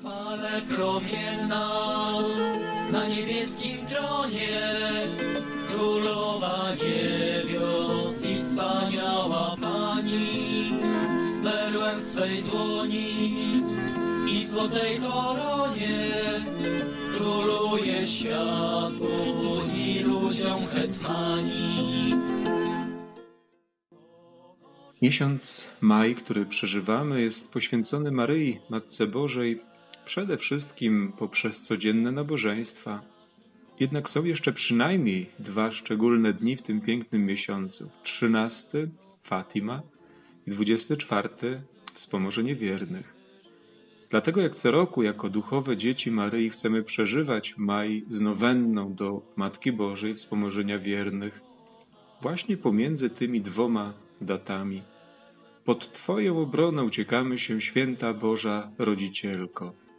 Chwale promienna na niebieskim tronie, królowa niebios i wspaniała Pani, z perłem swej dłoni i złotej koronie, króluje światu i ludziom hetmani. Miesiąc maj, który przeżywamy, jest poświęcony Maryi, Matce Bożej, przede wszystkim poprzez codzienne nabożeństwa. Jednak są jeszcze przynajmniej dwa szczególne dni w tym pięknym miesiącu. 13 Fatima i 24 Wspomożenie Wiernych. Dlatego jak co roku, jako duchowe dzieci Maryi, chcemy przeżywać maj z nowenną do Matki Bożej Wspomożenia Wiernych, właśnie pomiędzy tymi dwoma datami. Pod Twoją obronę uciekamy się, święta Boża Rodzicielko.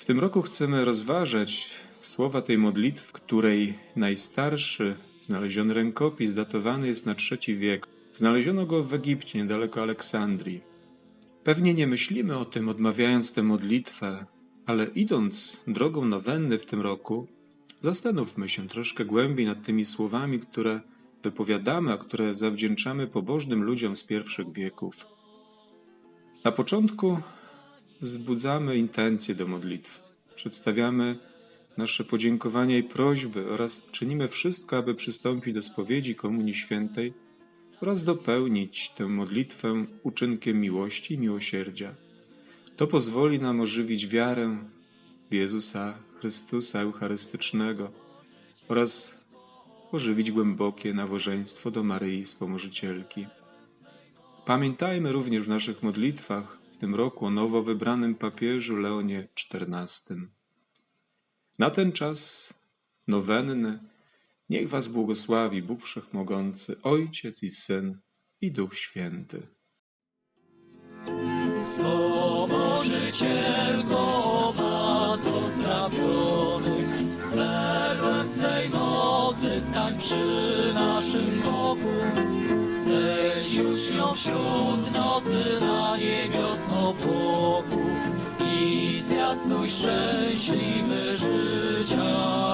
W tym roku chcemy rozważać słowa tej modlitwy, której najstarszy znaleziony rękopis datowany jest na III wiek. Znaleziono go w Egipcie, niedaleko Aleksandrii. Pewnie nie myślimy o tym, odmawiając tę modlitwę, ale idąc drogą nowenny w tym roku, zastanówmy się troszkę głębiej nad tymi słowami, które wypowiadamy, a które zawdzięczamy pobożnym ludziom z pierwszych wieków. Na początku wzbudzamy intencje do modlitwy, przedstawiamy nasze podziękowania i prośby oraz czynimy wszystko, aby przystąpić do spowiedzi Komunii Świętej oraz dopełnić tę modlitwę uczynkiem miłości i miłosierdzia. To pozwoli nam ożywić wiarę w Jezusa Chrystusa Eucharystycznego oraz ożywić głębokie nawożeństwo do Maryi Wspomożycielki. Pamiętajmy również w naszych modlitwach tym roku o nowo wybranym papieżu Leonie XIV. Na ten czas nowenny niech Was błogosławi Bóg Wszechmogący, Ojciec i Syn i Duch Święty. Wspomożycielko, Matko zdrawionych, z swej mocy stań przy naszym boku. Wśród nocy na niebios opłoku i zwiastuj szczęśliwy życia.